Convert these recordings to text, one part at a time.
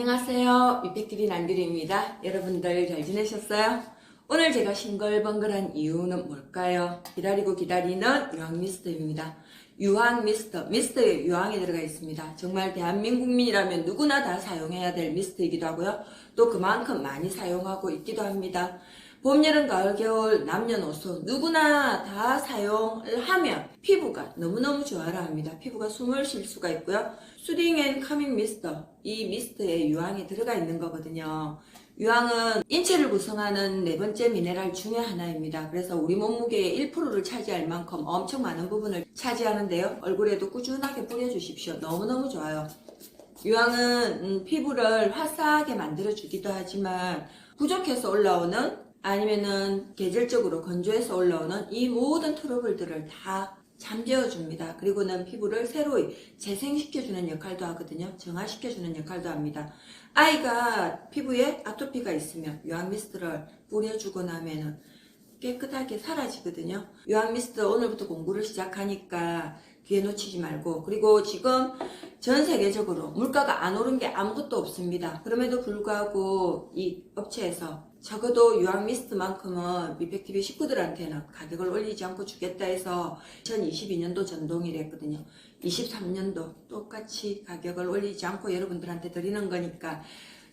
안녕하세요. 미백TV 난규리입니다. 여러분들 잘 지내셨어요? 오늘 제가 싱글벙글한 이유는 뭘까요? 기다리고 기다리는 유황 미스터입니다. 유황 미스터, 미스터에 유황이 들어가 있습니다. 정말 대한민국민이라면 누구나 다 사용해야 될 미스터이기도 하고요. 또 그만큼 많이 사용하고 있기도 합니다. 봄, 여름, 가을, 겨울, 남녀노소 누구나 다 사용을 하면 피부가 너무너무 좋아라 합니다. 피부가 숨을 쉴 수가 있고요. 수딩 앤 카밍 미스터 이 미스터에 유황이 들어가 있는 거거든요. 유황은 인체를 구성하는 네 번째 미네랄 중에 하나입니다. 그래서 우리 몸무게의 1%를 차지할 만큼 엄청 많은 부분을 차지하는데요. 얼굴에도 꾸준하게 뿌려주십시오. 너무너무 좋아요. 유황은 음, 피부를 화사하게 만들어주기도 하지만 부족해서 올라오는 아니면은 계절적으로 건조해서 올라오는 이 모든 트러블들을 다 잠재워줍니다. 그리고는 피부를 새로이 재생시켜주는 역할도 하거든요. 정화시켜주는 역할도 합니다. 아이가 피부에 아토피가 있으면 유황 미스트를 뿌려주고 나면은 깨끗하게 사라지거든요. 유황 미스트 오늘부터 공부를 시작하니까 기회 놓치지 말고 그리고 지금 전 세계적으로 물가가 안 오른 게 아무것도 없습니다. 그럼에도 불구하고 이 업체에서 적어도 유황 미스트만큼은 미백TV 식구들한테는 가격을 올리지 않고 주겠다 해서 2022년도 전동이를 했거든요. 23년도 똑같이 가격을 올리지 않고 여러분들한테 드리는 거니까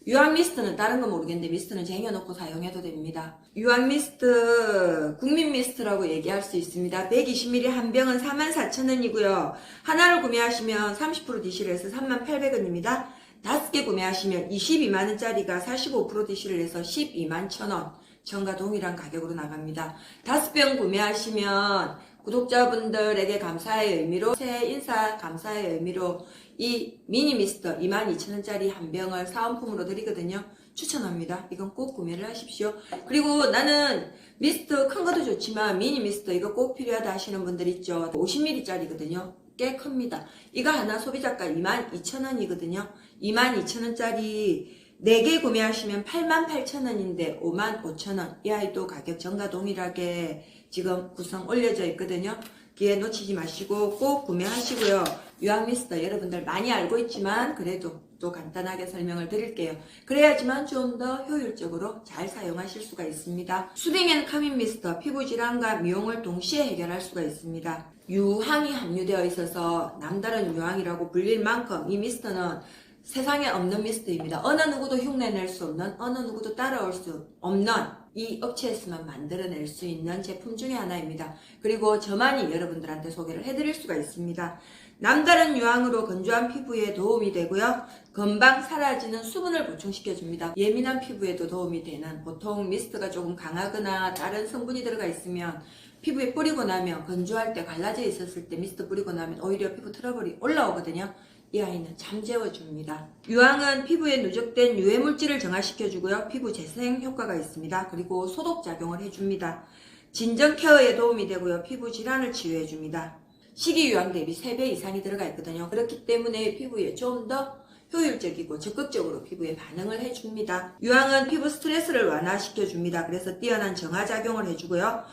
유황 미스트는 다른 건 모르겠는데 미스트는 쟁여놓고 사용해도 됩니다. 유황 미스트 국민 미스트라고 얘기할 수 있습니다. 120ml 한 병은 44,000원이고요. 하나를 구매하시면 30% DC를 해서 38,000원입니다. 다섯 개 구매하시면 22만원짜리가 45% DC를 해서 12만 1,000원. 전과 동일한 가격으로 나갑니다. 다섯 병 구매하시면 구독자분들에게 감사의 의미로 새해 인사 감사의 의미로 이 미니 미스터 22,000원짜리 한 병을 사은품으로 드리거든요. 추천합니다. 이건 꼭 구매를 하십시오. 그리고 나는 미스터 큰 것도 좋지만 미니 미스터 이거 꼭 필요하다 하시는 분들 있죠. 50ml짜리거든요. 꽤 큽니다. 이거 하나 소비자가 22,000원이거든요. 22,000원짜리 4개 구매하시면 88,000원인데 55,000원. 이 아이도 가격 전과 동일하게 지금 구성 올려져 있거든요. 기회 놓치지 마시고 꼭 구매하시고요. 유황미스터 여러분들 많이 알고 있지만 그래도 또 간단하게 설명을 드릴게요. 그래야지만 좀 더 효율적으로 잘 사용하실 수가 있습니다. 수딩 앤 카민 미스터 피부 질환과 미용을 동시에 해결할 수가 있습니다. 유황이 함유되어 있어서 남다른 유황이라고 불릴 만큼 이 미스터는 세상에 없는 미스트입니다. 어느 누구도 흉내낼 수 없는, 어느 누구도 따라올 수 없는 이 업체에서만 만들어낼 수 있는 제품 중에 하나입니다. 그리고 저만이 여러분들한테 소개를 해드릴 수가 있습니다. 남다른 유황으로 건조한 피부에 도움이 되고요. 금방 사라지는 수분을 보충시켜줍니다. 예민한 피부에도 도움이 되는 보통 미스트가 조금 강하거나 다른 성분이 들어가 있으면 피부에 뿌리고 나면 건조할 때 갈라져 있었을 때 미스트 뿌리고 나면 오히려 피부 트러블이 올라오거든요. 이 아이는 잠재워줍니다. 유황은 피부에 누적된 유해 물질을 정화시켜주고요. 피부 재생 효과가 있습니다. 그리고 소독 작용을 해줍니다. 진정 케어에 도움이 되고요. 피부 질환을 치유해줍니다. 식이 유황 대비 3배 이상이 들어가 있거든요. 그렇기 때문에 피부에 좀 더 효율적이고 적극적으로 피부에 반응을 해줍니다. 유황은 피부 스트레스를 완화시켜줍니다. 그래서 뛰어난 정화작용을 해주고요.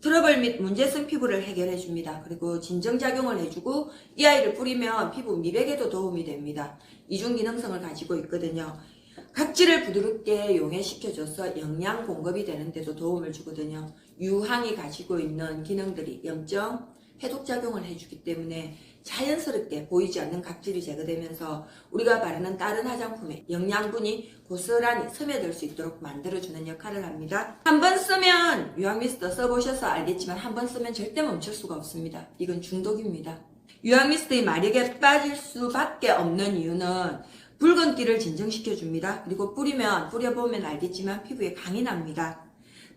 트러블 및 문제성 피부를 해결해 줍니다. 그리고 진정작용을 해주고 이 아이를 뿌리면 피부 미백에도 도움이 됩니다. 이중 기능성을 가지고 있거든요. 각질을 부드럽게 용해시켜줘서 영양 공급이 되는데도 도움을 주거든요. 유황이 가지고 있는 기능들이 염증, 해독작용을 해주기 때문에 자연스럽게 보이지 않는 각질이 제거되면서 우리가 바르는 다른 화장품에 영양분이 고스란히 스며들 수 있도록 만들어주는 역할을 합니다. 한 번 쓰면 유황미스터 써보셔서 알겠지만 한 번 쓰면 절대 멈출 수가 없습니다. 이건 중독입니다. 유황미스터의 마력에 빠질 수밖에 없는 이유는 붉은기를 진정시켜줍니다. 그리고 뿌리면 뿌려보면 알겠지만 피부에 강이 납니다.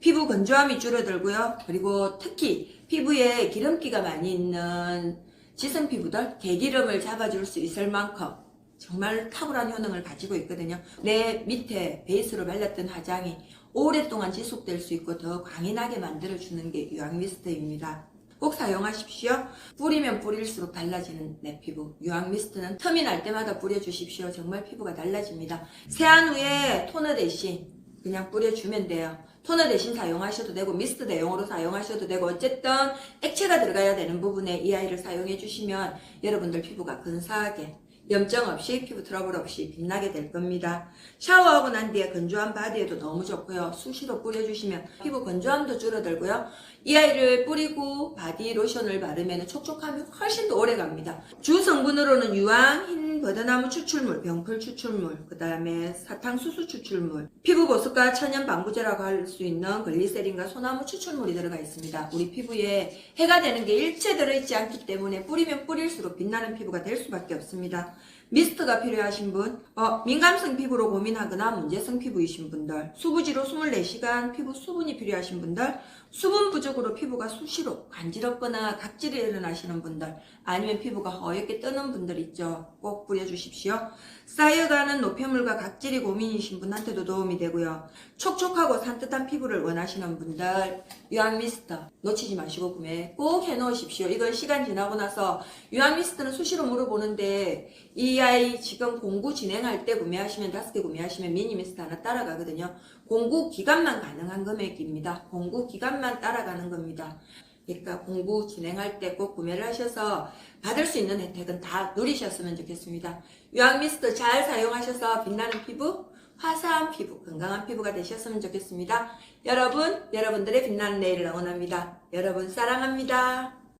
피부 건조함이 줄어들고요. 그리고 특히 피부에 기름기가 많이 있는 지성 피부들 개기름을 잡아줄 수 있을 만큼 정말 탁월한 효능을 가지고 있거든요. 내 밑에 베이스로 발랐던 화장이 오랫동안 지속될 수 있고 더 광인하게 만들어주는 게 유황 미스트입니다. 꼭 사용하십시오. 뿌리면 뿌릴수록 달라지는 내 피부. 유황 미스트는 텀이 날 때마다 뿌려주십시오. 정말 피부가 달라집니다. 세안 후에 토너 대신 그냥 뿌려주면 돼요. 토너 대신 사용하셔도 되고 미스트 대용으로 사용하셔도 되고 어쨌든 액체가 들어가야 되는 부분에 이 아이를 사용해 주시면 여러분들 피부가 근사하게 염증 없이 피부 트러블 없이 빛나게 될 겁니다. 샤워하고 난 뒤에 건조한 바디에도 너무 좋고요. 수시로 뿌려주시면 피부 건조함도 줄어들고요. 이 아이를 뿌리고 바디 로션을 바르면 촉촉함이 훨씬 더 오래 갑니다. 주 성분으로는 유황, 흰 버드나무 추출물, 병풀 추출물, 그 다음에 사탕수수 추출물, 피부 보습과 천연 방부제라고 할 수 있는 글리세린과 소나무 추출물이 들어가 있습니다. 우리 피부에 해가 되는 게 일체 들어있지 않기 때문에 뿌리면 뿌릴수록 빛나는 피부가 될 수밖에 없습니다. 미스트가 필요하신 분, 어, 민감성 피부로 고민하거나 문제성 피부이신 분들, 수부지로 24시간 피부 수분이 필요하신 분들, 수분 부족으로 피부가 수시로 간지럽거나 각질이 일어나시는 분들, 아니면 피부가 허옇게 뜨는 분들 있죠. 꼭 뿌려주십시오. 쌓여가는 노폐물과 각질이 고민이신 분한테도 도움이 되고요. 촉촉하고 산뜻한 피부를 원하시는 분들, 유황 미스터 놓치지 마시고 구매 꼭 해놓으십시오. 이건 시간 지나고 나서 유황 미스트는 수시로 물어보는데 이 아이 지금 공구 진행할 때 구매하시면 다섯 개 구매하시면 미니 미스트 하나 따라가거든요. 공구 기간만 가능한 금액입니다. 공구 기간만 따라가는 겁니다. 그러니까 공부 진행할 때 꼭 구매를 하셔서 받을 수 있는 혜택은 다 누리셨으면 좋겠습니다. 유황 미스트 잘 사용하셔서 빛나는 피부, 화사한 피부, 건강한 피부가 되셨으면 좋겠습니다. 여러분, 여러분들의 빛나는 내일을 응원합니다. 여러분 사랑합니다.